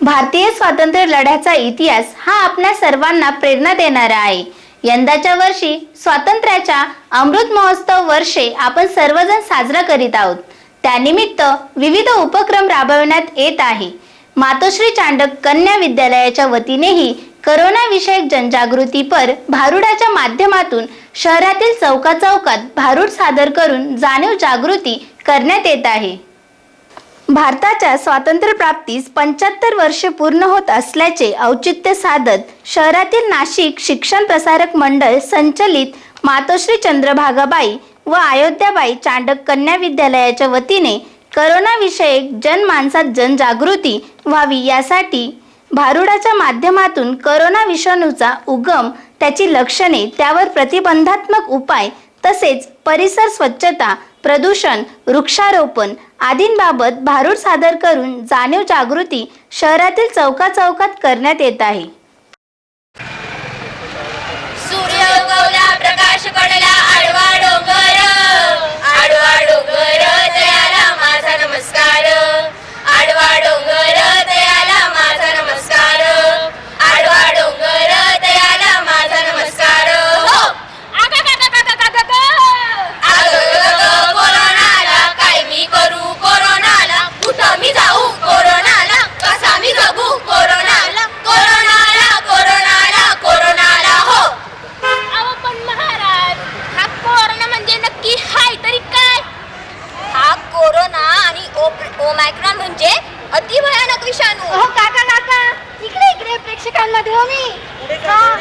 भारतीय स्वातंत्र्य लढ्याचा इतिहास हा आपल्या सर्वांना प्रेरणा देणारा आहे. यंदाच्या वर्षी स्वातंत्र्याच्या अमृत महोत्सव वर्षे आपण सर्वजण साजरा करीत आहोत. त्यानिमित्त विविध उपक्रम राबविण्यात येत आहे. मातोश्री चांडक कन्या विद्यालयाच्या वतीनेही करोना विषयक जनजागृतीपर भारुडाच्या माध्यमातून शहरातील चौका चौकात भारूड सादर करून जाणीव जागृती करण्यात येत आहे. भारताच्या स्वातंत्र्यप्राप्तीस पंच्याहत्तर वर्षे पूर्ण होत असल्याचे औचित्य साधत शहरातील नाशिक शिक्षण प्रसारक मंडळ संचलित मातोश्री चंद्रभागाबाई व अयोध्याबाई चांडक कन्या विद्यालयाच्या वतीने करोनाविषयक जनमानसात जनजागृती व्हावी यासाठी भारुडाच्या माध्यमातून करोना विषाणूचा उगम त्याची लक्षणे त्यावर प्रतिबंधात्मक उपाय तसेच परिसर स्वच्छता प्रदूषण वृक्षारोपण आदींबाबत भारूड सादर करून जाणीव जागृती शहरातील चौकाचौकात करण्यात येत आहे. प्रेक्षकांमध्ये हो मी. हा.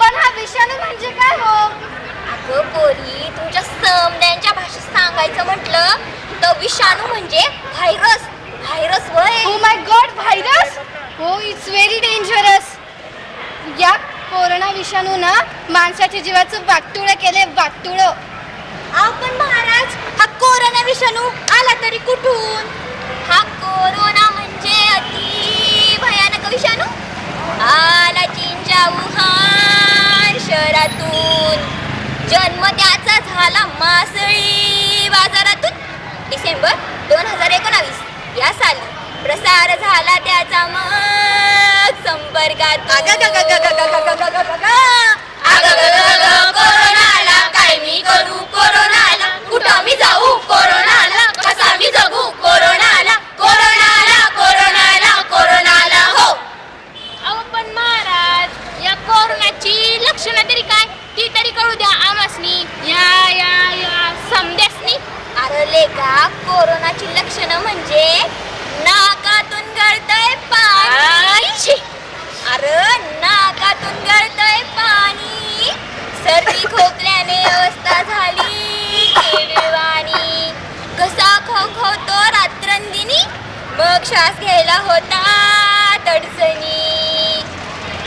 पण हा विषाणू म्हणजे काय हो? अगं पोरी तुमच्या समद्यांच्या भाषेत सांगायचं म्हटलं तर विषाणू म्हणजे व्हायरस व्हायरस वय. ओ माय गॉड व्हायरस हो इट्स व्हेरी डेंजरस या कोरोना विषाणूनं माणसाच्या जीवाचं वाटुळं केले वाटुळं आपण महाराज हा कोरोना विषाणू आला तरी कुठून? हा कोरोना म्हणजे अति आला चीनच्या वुहान शहरातून जन्म त्याचा झाला मासळी बाजारातून डिसेंबर दोन हजार एकोणावीस या साली प्रसार झाला त्याचा मग संपर्कात कोरोनाला काय मी करू कोरोनाला अरे लेका कोरोनाची लक्षणं म्हणजे नाकातून गळतय पाणी. अरे नाकातून गळतय पाणी. सर्दी खोकल्याने अवस्था झाली. केविळवाणी कसा खवखवतो रात्रंदिनी. मग श्वास घ्यायला होता तडचणी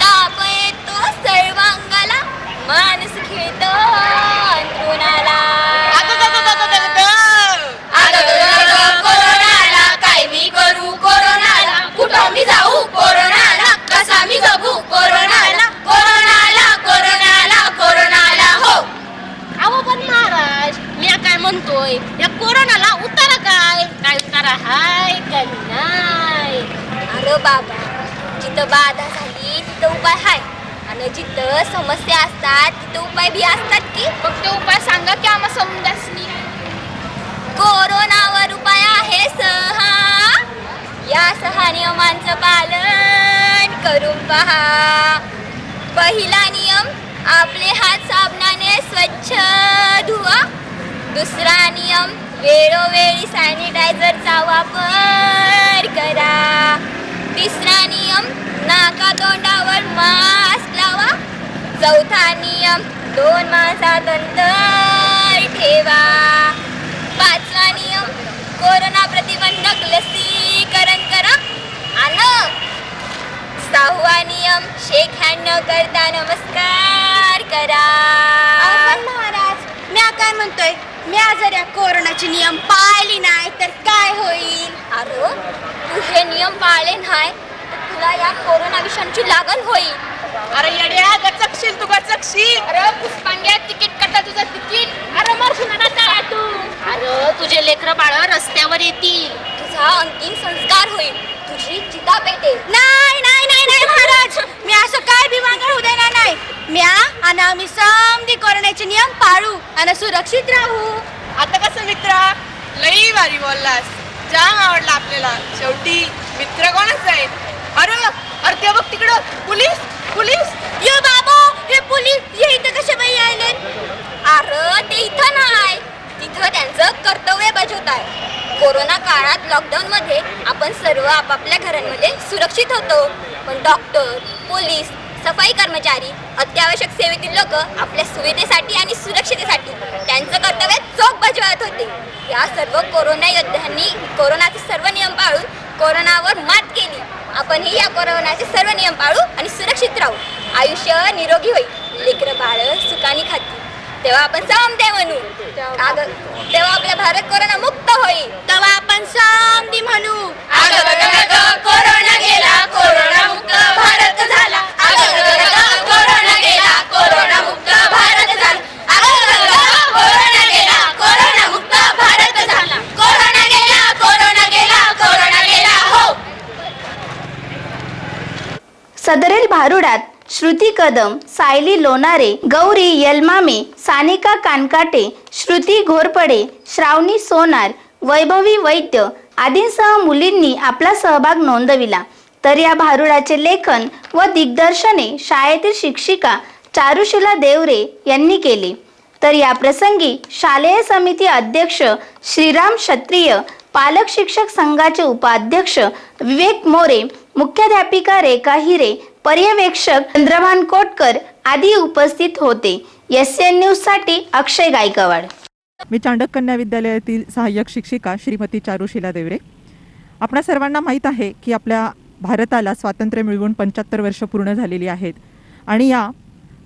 ताप येतो सर्वांगाला. माणूस खेळतो अंथरुणाला अगं, कोरोनाला काय मी करू कोरोनाला कुठं मी जाऊ कोरोनाला कसा मी जगू कोरोनाला कोरोनाला कोरोनाला कोरोनाला हो अहो पण महाराज मी काय म्हणतोय या कोरोनाला उतारा काय काय उतारा हाय का नाही अरे बाबा जिथं बाधा झाली तिथं उपाय हाय आणि जिथं समस्या असतात तिथं उपाय बी असतात की? मग ते उपाय सांगा की आम्हा समजासनी कोरोनावर उपाय आहे सहा. या सहा नियमांचं पालन करून पहा. पहिला नियम आपले हात साबणाने स्वच्छ धुवा. दुसरा नियम वेळोवेळी सॅनिटायझरचा वापर करा. तिसरा नियम नाका लावा चौथा नियम दोन मासात अंतर ठेवा. पाचवा नियम कोरोना प्रतिबंधक लसीकरण करा. आणि सहावा नियम शेक हँड न करता नमस्कार करा. महाराज मी काय म्हणतोय? मी जर या कोरोनाचे नियम पाळली नाही तर काय होईल? अरे तू हे नियम पाळले नाही तर तुला या कोरोना विषाणूची लागण होईल. अरे येड्या गचकशील तू गचकशील. अरे पुष्पांग्या तिकीट कटा तुझं तिकीट. अरे मारशील ना काय तू अरे तुझे लेकर बाळ रस्त्यावर येतील. तुझा अंतिम संस्कार होईल. तुझी चिता पेटे. नाही नाही नाही नाही महाराज. मी असं काय बिवांगळ होऊ देणार नाही. म्या आणि आम्ही समधी कोरोनाचे नियम पाळू आणि सुरक्षित राहू. आता कसं मित्रा? लई भारी बोललास. जाम आवडला आपल्याला. शेवटी मित्र कोणच आहे अरे अरे ते बघ तिकडं. Police police. यो बाबो हे पोलीस हे इथं कसे बाई आले अरे ते इथं नाही. तिथं त्यांचं कर्तव्य बजावत आहे. कोरोना काळात लॉकडाऊन मध्ये आपण सर्व आपापल्या घरांमध्ये सुरक्षित होतो. पण डॉक्टर पोलीस सफाई कर्मचारी अत्यावश्यक सेवेतील लोक आपल्या सुविधेसाठी आणि सुरक्षितेसाठी त्यांचं कर्तव्य चोख बजावत होते. या सर्व कोरोना योद्ध्यांनी कोरोनाचे सर्व नियम पाळून कोरोनावर मात केली. आपणही या कोरोनाचे सर्व नियम पाळू आणि सुरक्षित राहू. आयुष्य निरोगी होईल. लेकरं बाळ सुखानी खाती तेव्हा आपण समते म्हणू. अगं, तेव्हा आपला भारत कोरोना मुक्त होईल. तेव्हा आपण समधी म्हणू. कोरोना गेला कोरोना मुक्त. भारत झाला अगं, अगं, अगं, कोरोना गेला कोरोना मुक्त भारत झाला अगं, अगं, अगं, कोरोना गेला कोरोना मुक्त भारत झाला कोरोना गेला कोरोना गेला कोरोना गेला हो सदरेल भारुडात श्रुती कदम सायली लोणारे गौरी यलमामे सानिका कानकाटे श्रुती घोरपडे श्रावणी सोनार वैभवी वैद्य आदींसह मुलींनी आपला सहभाग नोंदविला. तर या भारुडाचे लेखन व दिग्दर्शने शाळेतील शिक्षिका चारुशिला देवरे यांनी केले. तर या प्रसंगी शालेय समिती अध्यक्ष श्रीराम क्षत्रिय पालक शिक्षक संघाचे उपाध्यक्ष विवेक मोरे मुख्याध्यापिका रेखा हिरे पर्यवेक्षक चंद्रभान कोटकर आदी उपस्थित होते. एस एन न्यूजसाठी अक्षय गायकवाड. मी चांडक कन्या विद्यालयातील सहाय्यक शिक्षिका श्रीमती चारुशिला देवरे. आपणा सर्वांना माहीत आहे की आपल्या भारताला स्वातंत्र्य मिळवून पंच्याहत्तर वर्ष पूर्ण झालेली आहेत. आणि या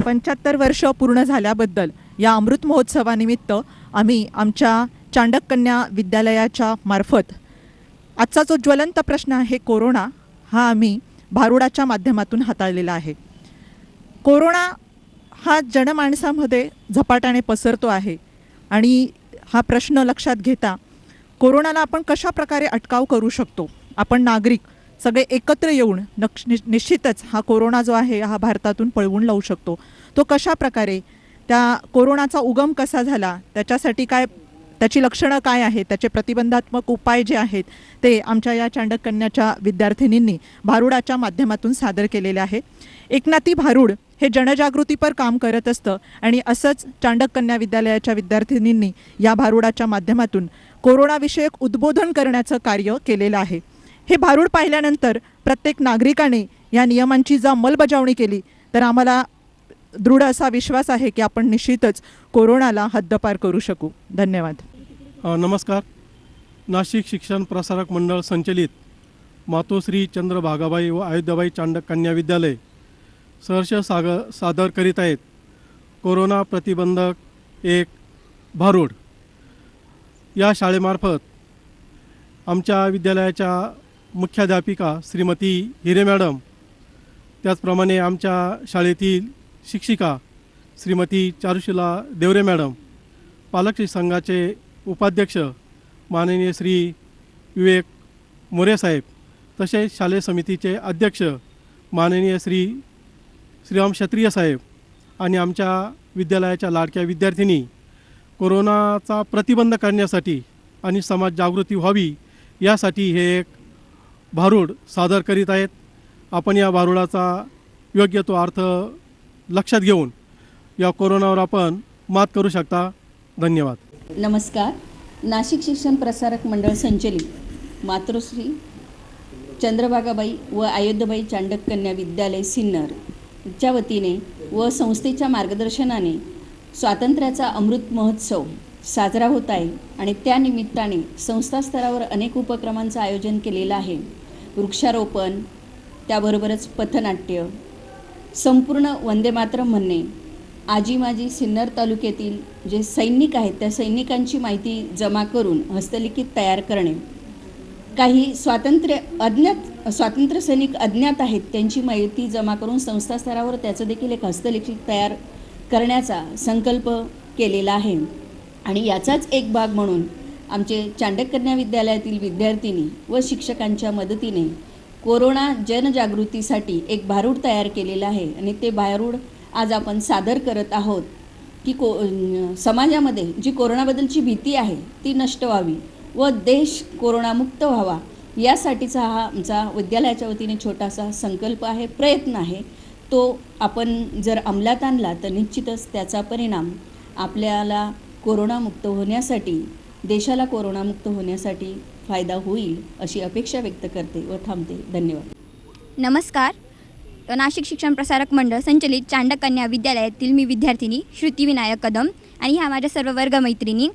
पंच्याहत्तर वर्ष पूर्ण झाल्याबद्दल या अमृत महोत्सवानिमित्त आम्ही आमच्या चांडक कन्या विद्यालयाच्या मार्फत आजचा जो ज्वलंत प्रश्न आहे कोरोना. हा आम्ही भारुडाच्या माध्यमातून हाताळलेला आहे. कोरोना हा जनमाणसामध्ये झपाट्याने पसरतो आहे आणि हा प्रश्न लक्षात घेता कोरोनाला आपण कशा प्रकारे अटकाव करू शकतो? आपण नागरिक सगळे एकत्र येऊन नक्ष नि- निश्चितच हा कोरोना जो आहे हा भारतातून पळवून लावू शकतो. तो कशा प्रकारे? त्या कोरोनाचा उगम कसा झाला? त्याच्यासाठी काय त्याची लक्षणं काय आहेत त्याचे प्रतिबंधात्मक उपाय जे आहेत ते आमच्या या चांडक कन्याच्या विद्यार्थिनींनी भारुडाच्या माध्यमातून सादर केलेले आहे. एकनाथी भारूड हे जनजागृतीपर काम करत असतं आणि असंच चांडक कन्या विद्यालयाच्या विद्यार्थिनींनी या भारुडाच्या माध्यमातून कोरोनाविषयक उद्बोधन करण्याचं कार्य केलेलं आहे. हे भारूड पाहिल्यानंतर प्रत्येक नागरिकाने या नियमांची जर अंमलबजावणी केली तर आम्हाला दृढ असा विश्वास आहे की आपण निश्चितच कोरोनाला हद्दपार करू शकू. धन्यवाद. नमस्कार. नाशिक शिक्षण प्रसारक मंडळ संचलित मातोश्री चंद्रभागाबाई व अयोध्याबाई चांडक कन्या विद्यालय सहर्ष साग सादर करीत आहेत. कोरोना प्रतिबंधक एक भारूड. या शाळेमार्फत आमच्या विद्यालयाच्या मुख्याध्यापिका श्रीमती हिरे मॅडम त्याचप्रमाणे आमच्या शाळेतील शिक्षिका श्रीमती चारुशिला देवरे मॅडम पालक संघाचे उपाध्यक्ष माननीय श्री विवेक मोरे साहेब तसेच शालेय समितीचे अध्यक्ष माननीय श्री श्रीराम क्षत्रिय साहेब आणि आमच्या विद्यालयाच्या लाडक्या विद्यार्थिनी कोरोनाचा प्रतिबंध करण्यासाठी आणि समाज जागृती व्हावी यासाठी हे एक भारूड सादर करीत आहेत. आपण या भारुडाचा योग्य तो अर्थ लक्षात घेऊन या कोरोनावर आपण मात करू शकता. धन्यवाद. नमस्कार. नाशिक शिक्षण प्रसारक मंडळ संचलित मातृश्री चंद्रभागाबाई व अयोध्याबाई चांडक कन्या विद्यालय सिन्नर च्या वतीने व संस्थेच्या मार्गदर्शनाने स्वातंत्र्याचा अमृत महोत्सव साजरा होत आहे आणि त्यानिमित्ताने संस्थास्तरावर संस्था स्तरावर अनेक उपक्रमांचं आयोजन केलेलं आहे. वृक्षारोपण त्याबरोबरच पथनाट्य संपूर्ण वंदे मातरम म्हणणे आजी माजी सिन्नर तालुक्यातील जे सैनिक आहेत त्या सैनिकांची माहिती जमा करून हस्तलिखित तयार करणे. काही स्वातंत्र्य अज्ञात स्वातंत्र्य सैनिक अज्ञात आहेत त्यांची माहिती जमा करून संस्था स्तरावर त्याचं देखील एक हस्तलिखित तयार करण्याचा संकल्प केलेला आहे. आणि याचाच एक भाग म्हणून आमचे चांडक कन्या विद्यालयातील विद्यार्थिनी व शिक्षकांच्या मदतीने कोरोना जनजागृतीसाठी एक भारूड तयार केलेलं आहे. आणि ते भारूड आज आपण सादर करत आहोत की को समाजामध्ये जी कोरोनाबद्दलची भीती आहे ती नष्ट व्हावी व देश कोरोनामुक्त व्हावा यासाठीचा हा आमचा विद्यालयाच्या वतीने छोटासा संकल्प आहे प्रयत्न आहे. तो आपण जर अंमलात आणला तर निश्चितच त्याचा परिणाम आपल्याला कोरोनामुक्त होण्यासाठी देशाला कोरोनामुक्त होण्यासाठी फायदा होईल अशी अपेक्षा व्यक्त करते व थांबते. धन्यवाद. नमस्कार. नाशिक शिक्षण प्रसारक मंडळ संचलित चांडक कन्या विद्यालयातील मी विद्यार्थिनी श्रुती विनायक कदम आणि ह्या माझ्या सर्व वर्गमैत्रिणी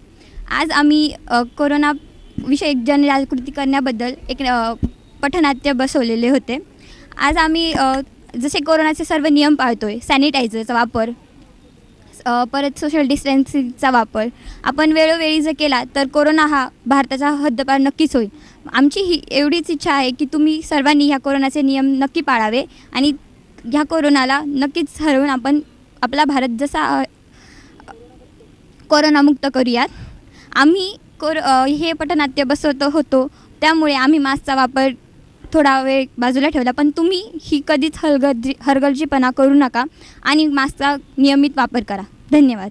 आज आम्ही कोरोना विषयक जनजागृती करण्याबद्दल एक पठनाट्य बसवलेले होते. आज आम्ही जसे कोरोनाचे सर्व नियम पाळतोय सॅनिटायझरचा वापर परत सोशल डिस्टन्सिंगचा वापर आपण वेळोवेळी जर केला तर कोरोना हा भारताचा हद्दपार नक्कीच होईल. आमची ही एवढीच इच्छा आहे की तुम्ही सर्वांनी ह्या कोरोनाचे नियम नक्की पाळावे आणि ह्या कोरोनाला नक्कीच हरवून आपण आपला भारत जसा कोरोनामुक्त करूयात. आम्ही कोर हे पटनाट्य बसवत होतो त्यामुळे आम्ही मास्कचा वापर थोडा वेळ बाजूला ठेवला पण तुम्ही ही कधीच हलगर्जी हरगर्जीपणा करू नका आणि मास्कचा नियमित वापर करा. धन्यवाद.